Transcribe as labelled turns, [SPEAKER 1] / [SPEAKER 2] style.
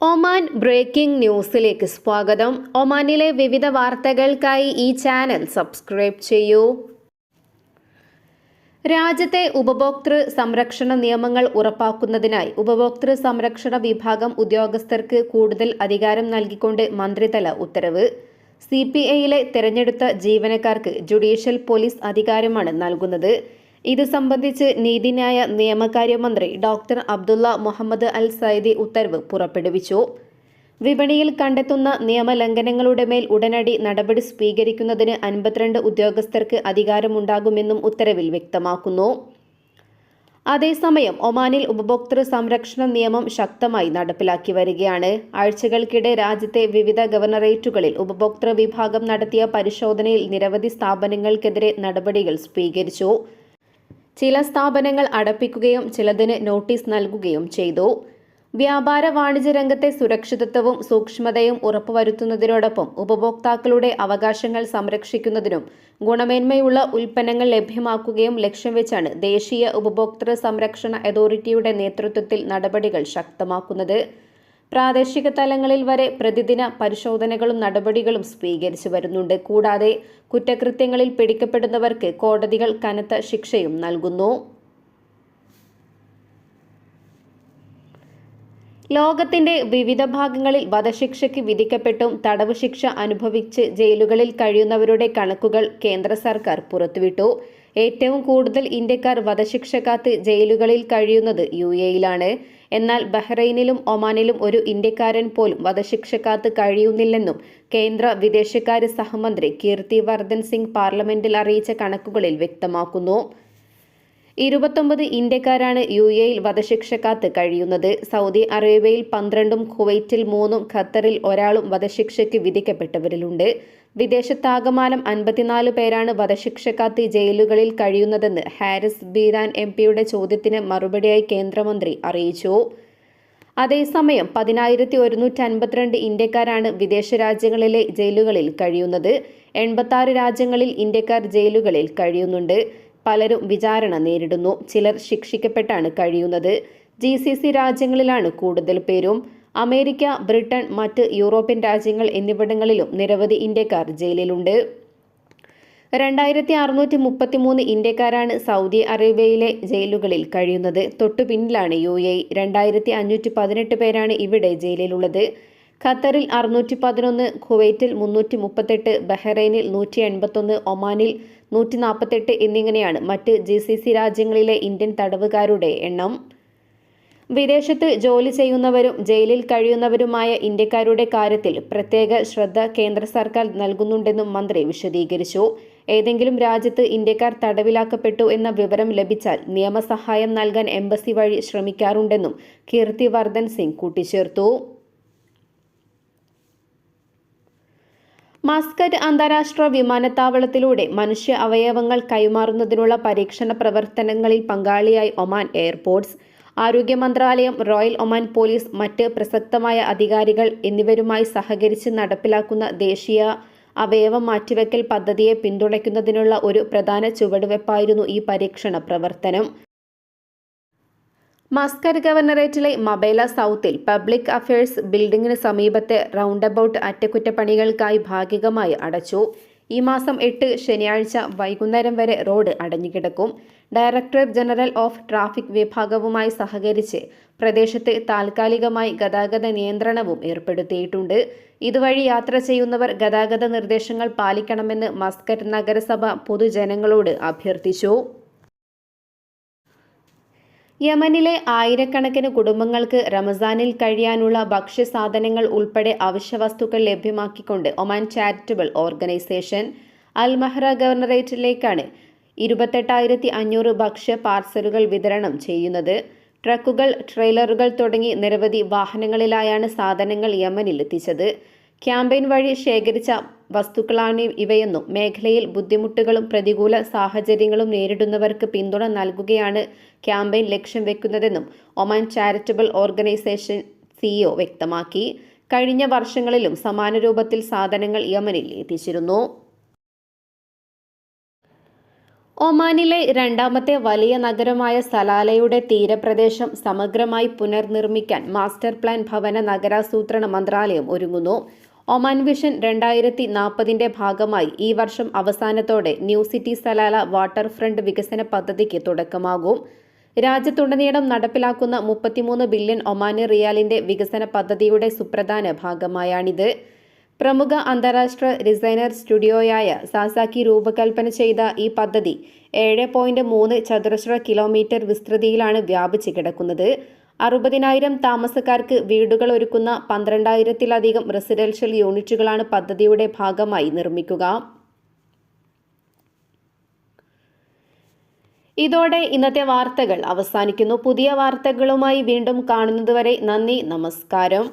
[SPEAKER 1] Oman breaking ന്യൂസിലേക്ക് സ്വാഗതം. ഒമാനിലെ വിവിധ വാർത്തകൾക്കായി ഈ ചാനൽ സബ്സ്ക്രൈബ് ചെയ്യൂ. രാജ്യത്തെ ഉപഭോക്തൃ സംരക്ഷണ നിയമങ്ങൾ ഉറപ്പാക്കുന്നതിനായി ഉപഭോക്തൃ സംരക്ഷണ വിഭാഗം ഉദ്യോഗസ്ഥർക്ക് കൂടുതൽ അധികാരം നൽകിക്കൊണ്ട് മന്ത്രിതല ഉത്തരവ്. സി പി ഐയിലെ തെരഞ്ഞെടുത്ത ജീവനക്കാർക്ക് ജുഡീഷ്യൽ പോലീസ് അധികാരമാണ് നൽകുന്നത്. ഇത് സംബന്ധിച്ച് നീതിന്യായ നിയമകാര്യമന്ത്രി doctor Abdullah Mohammed Al Saidi ഉത്തരവ് പുറപ്പെടുവിച്ചു. വിപണിയിൽ കണ്ടെത്തുന്ന നിയമലംഘനങ്ങളുടെ മേൽ ഉടനടി നടപടി സ്വീകരിക്കുന്നതിന് അൻപത്തിരണ്ട് ഉദ്യോഗസ്ഥർക്ക് അധികാരമുണ്ടാകുമെന്നും ഉത്തരവിൽ വ്യക്തമാക്കുന്നു. അതേസമയം ഒമാനിൽ ഉപഭോക്തൃ സംരക്ഷണ നിയമം ശക്തമായി നടപ്പിലാക്കി വരികയാണ്. ആഴ്ചകൾക്കിടെ രാജ്യത്തെ വിവിധ ഗവർണറേറ്റുകളിൽ ഉപഭോക്തൃ വിഭാഗം നടത്തിയ പരിശോധനയിൽ നിരവധി സ്ഥാപനങ്ങൾക്കെതിരെ നടപടികൾ സ്വീകരിച്ചു. ചില സ്ഥാപനങ്ങൾ അടപ്പിക്കുകയും ചിലതിന് നോട്ടീസ് നൽകുകയും ചെയ്തു. വ്യാപാര വാണിജ്യ രംഗത്തെ സുരക്ഷിതത്വവും സൂക്ഷ്മതയും ഉറപ്പുവരുത്തുന്നതിനോടൊപ്പം ഉപഭോക്താക്കളുടെ അവകാശങ്ങൾ സംരക്ഷിക്കുന്നതിനും ഗുണമേന്മയുള്ള ഉൽപ്പന്നങ്ങൾ ലഭ്യമാക്കുകയും ലക്ഷ്യം വെച്ചാണ് ദേശീയ ഉപഭോക്തൃ സംരക്ഷണ അതോറിറ്റിയുടെ നേതൃത്വത്തിൽ നടപടികൾ ശക്തമാക്കുന്നത്. പ്രാദേശിക തലങ്ങളിൽ വരെ പ്രതിദിന പരിശോധനകളും നടപടികളും സ്വീകരിച്ചു വരുന്നുണ്ട്. കൂടാതെ കുറ്റകൃത്യങ്ങളിൽ പിടിക്കപ്പെടുന്നവർക്ക് കോടതികൾ കനത്ത ശിക്ഷയും നൽകുന്നു. ലോകത്തിന്റെ വിവിധ ഭാഗങ്ങളിൽ വധശിക്ഷയ്ക്ക് വിധിക്കപ്പെട്ടും തടവ് ശിക്ഷ അനുഭവിച്ച് ജയിലുകളിൽ കഴിയുന്നവരുടെ കണക്കുകൾ കേന്ദ്ര സർക്കാർ പുറത്തുവിട്ടു. ഏറ്റവും കൂടുതൽ ഇന്ത്യക്കാർ വധശിക്ഷ കാത്ത് ജയിലുകളിൽ കഴിയുന്നത് യു എയിലാണ്. എന്നാൽ ബഹ്റൈനിലും ഒമാനിലും ഒരു ഇന്ത്യക്കാരൻ പോലും വധശിക്ഷ കാത്ത് കഴിയുന്നില്ലെന്നും കേന്ദ്ര വിദേശകാര്യ സഹമന്ത്രി കീർത്തി വർദ്ധൻ സിംഗ് പാർലമെന്റിൽ അറിയിച്ച കണക്കുകളിൽ വ്യക്തമാക്കുന്നു. ഇരുപത്തൊമ്പത് ഇന്ത്യക്കാരാണ് യു എയിൽ വധശിക്ഷ കാത്ത് കഴിയുന്നത്. സൗദി അറേബ്യയിൽ പന്ത്രണ്ടും കുവൈറ്റിൽ മൂന്നും ഖത്തറിൽ ഒരാളും വധശിക്ഷയ്ക്ക് വിധിക്കപ്പെട്ടവരിലുണ്ട്. വിദേശത്താകമാനം അൻപത്തിനാല് പേരാണ് വധശിക്ഷ കാത്ത് ജയിലുകളിൽ കഴിയുന്നതെന്ന് ഹാരിസ് ബീരാൻ എം പിയുടെ ചോദ്യത്തിന് മറുപടിയായി കേന്ദ്രമന്ത്രി അറിയിച്ചു. അതേസമയം പതിനായിരത്തി ഒരുന്നൂറ്റി അൻപത്തിരണ്ട് ഇന്ത്യക്കാരാണ് വിദേശ രാജ്യങ്ങളിലെ ജയിലുകളിൽ കഴിയുന്നത്. എൺപത്തി രാജ്യങ്ങളിൽ ഇന്ത്യക്കാർ ജയിലുകളിൽ കഴിയുന്നുണ്ട്. പലരും വിചാരണ നേരിടുന്നു. ചിലർ ശിക്ഷിക്കപ്പെട്ടാണ് കഴിയുന്നത്. ജി രാജ്യങ്ങളിലാണ് കൂടുതൽ പേരും. അമേരിക്ക ബ്രിട്ടൻ മറ്റ് യൂറോപ്യൻ രാജ്യങ്ങൾ എന്നിവിടങ്ങളിലും നിരവധി ഇന്ത്യക്കാർ ജയിലിലുണ്ട്. രണ്ടായിരത്തി അറുന്നൂറ്റി മുപ്പത്തിമൂന്ന് ഇന്ത്യക്കാരാണ് സൗദി അറേബ്യയിലെ ജയിലുകളിൽ കഴിയുന്നത്. തൊട്ടു പിന്നിലാണ് യു എ രണ്ടായിരത്തി അഞ്ഞൂറ്റി പതിനെട്ട് പേരാണ് ഇവിടെ ജയിലിലുള്ളത്. ഖത്തറിൽ അറുന്നൂറ്റി പതിനൊന്ന് കുവൈറ്റിൽ മുന്നൂറ്റി മുപ്പത്തെട്ട് ബഹ്റൈനിൽ നൂറ്റി എൺപത്തൊന്ന് ഒമാനിൽ നൂറ്റി നാൽപ്പത്തെട്ട് എന്നിങ്ങനെയാണ് മറ്റ് ജി സി സി രാജ്യങ്ങളിലെ ഇന്ത്യൻ തടവുകാരുടെ എണ്ണം. വിദേശത്ത് ജോലി ചെയ്യുന്നവരും ജയിലിൽ കഴിയുന്നവരുമായ ഇന്ത്യക്കാരുടെ കാര്യത്തിൽ പ്രത്യേക ശ്രദ്ധ കേന്ദ്ര സർക്കാർ നൽകുന്നുണ്ടെന്നും മന്ത്രി വിശദീകരിച്ചു. ഏതെങ്കിലും രാജ്യത്ത് ഇന്ത്യക്കാർ തടവിലാക്കപ്പെട്ടു എന്ന വിവരം ലഭിച്ചാൽ നിയമസഹായം നൽകാൻ എംബസി വഴി ശ്രമിക്കാറുണ്ടെന്നും കീർത്തിവർദ്ധൻ സിംഗ് കൂട്ടിച്ചേർത്തു. മസ്കറ്റ് അന്താരാഷ്ട്ര വിമാനത്താവളത്തിലൂടെ മനുഷ്യ അവയവങ്ങൾ കൈമാറുന്നതിനുള്ള പരീക്ഷണ പ്രവർത്തനങ്ങളിൽ പങ്കാളിയായി ഒമാൻ എയർപോർട്സ്. ആരോഗ്യ മന്ത്രാലയം റോയൽ ഒമാൻ പോലീസ് മറ്റ് പ്രസക്തമായ അധികാരികൾ എന്നിവരുമായി സഹകരിച്ച് നടപ്പിലാക്കുന്ന ദേശീയ അവയവ മാറ്റിവെക്കൽ പദ്ധതിയെ പിന്തുണയ്ക്കുന്നതിനുള്ള ഒരു പ്രധാന ചുവടുവെപ്പായിരുന്നു ഈ പരീക്ഷണ പ്രവർത്തനം. മസ്കറ്റ് ഗവർണറേറ്റിലെ മബേല സൗത്തിൽ പബ്ലിക് അഫയേഴ്സ് ബിൽഡിംഗിന് സമീപത്തെ റൗണ്ട് അബൌട്ട് അറ്റകുറ്റപ്പണികൾക്കായി ഭാഗികമായി അടച്ചു. ഈ മാസം എട്ട് ശനിയാഴ്ച വൈകുന്നേരം വരെ റോഡ് അടഞ്ഞുകിടക്കും. ഡയറക്ടർ ജനറൽ ഓഫ് ട്രാഫിക് വിഭാഗവുമായി സഹകരിച്ച് പ്രദേശത്ത് താൽക്കാലികമായി ഗതാഗത നിയന്ത്രണവും ഏർപ്പെടുത്തിയിട്ടുണ്ട്. ഇതുവഴി യാത്ര ചെയ്യുന്നവർ ഗതാഗത നിർദ്ദേശങ്ങൾ പാലിക്കണമെന്ന് മസ്കറ്റ് നഗരസഭ പൊതുജനങ്ങളോട് അഭ്യർത്ഥിച്ചു. യമനിലെ ആയിരക്കണക്കിന് കുടുംബങ്ങൾക്ക് റമസാനിൽ കഴിയാനുള്ള ഭക്ഷ്യസാധനങ്ങൾ ഉൾപ്പെടെ അവശ്യവസ്തുക്കൾ ലഭ്യമാക്കിക്കൊണ്ട് Oman charitable organisation Al Mahra ഗവർണറേറ്റിലേക്കാണ് ഇരുപത്തെട്ടായിരത്തി അഞ്ഞൂറ് ഭക്ഷ്യ പാർസലുകൾ വിതരണം ചെയ്യുന്നത്. ട്രക്കുകൾ ട്രെയിലറുകൾ തുടങ്ങി നിരവധി വാഹനങ്ങളിലായാണ് സാധനങ്ങൾ യമനിൽ എത്തിച്ചത് ക്യാമ്പയിൻ വഴി ശേഖരിച്ച വസ്തുക്കളാണ് ഇവയെന്നും മേഖലയിൽ ബുദ്ധിമുട്ടുകളും പ്രതികൂല സാഹചര്യങ്ങളും നേരിടുന്നവർക്ക് പിന്തുണ നൽകുകയാണ് ക്യാമ്പയിൻ ലക്ഷ്യം വെക്കുന്നതെന്നും ഒമാൻ ചാരിറ്റബിൾ ഓർഗനൈസേഷൻ സിഇഒ വ്യക്തമാക്കി. കഴിഞ്ഞ വർഷങ്ങളിലും സമാന രൂപത്തിൽ സാധനങ്ങൾ യമനിൽ എത്തിച്ചിരുന്നു. ഒമാനിലെ രണ്ടാമത്തെ വലിയ നഗരമായ സലാലയുടെ തീരപ്രദേശം സമഗ്രമായി പുനർനിർമ്മിക്കാൻ മാസ്റ്റർ പ്ലാൻ ഭവന നഗരാസൂത്രണ മന്ത്രാലയം ഒരുങ്ങുന്നു. ഒമാൻ വിഷൻ രണ്ടായിരത്തി നാൽപ്പതിന്റെ ഭാഗമായി ഈ വർഷം അവസാനത്തോടെ new city Salalah water front വികസന പദ്ധതിക്ക് തുടക്കമാകും. രാജ്യത്തുടനീളം നടപ്പിലാക്കുന്ന മുപ്പത്തിമൂന്ന് ബില്യൺ ഒമാനി റിയാലിന്റെ വികസന പദ്ധതിയുടെ സുപ്രധാന ഭാഗമായാണിത്. പ്രമുഖ അന്താരാഷ്ട്ര ഡിസൈനർ സ്റ്റുഡിയോയായ സാസാക്കി രൂപകൽപ്പന ചെയ്ത ഈ പദ്ധതി ഏഴ് പോയിന്റ് മൂന്ന് ചതുരശ്ര കിലോമീറ്റർ വിസ്തൃതിയിലാണ് വ്യാപിച്ചു കിടക്കുന്നത്. അറുപതിനായിരം താമസക്കാർക്ക് വീടുകൾ ഒരുക്കുന്ന പന്ത്രണ്ടായിരത്തിലധികം റെസിഡൻഷ്യൽ യൂണിറ്റുകളാണ് പദ്ധതിയുടെ ഭാഗമായി നിർമ്മിക്കുക. ഇതോടെ ഇന്നത്തെ വാർത്തകൾ അവസാനിക്കുന്നു. പുതിയ വാർത്തകളുമായി വീണ്ടും കാണുന്നതുവരെ നന്ദി നമസ്കാരം.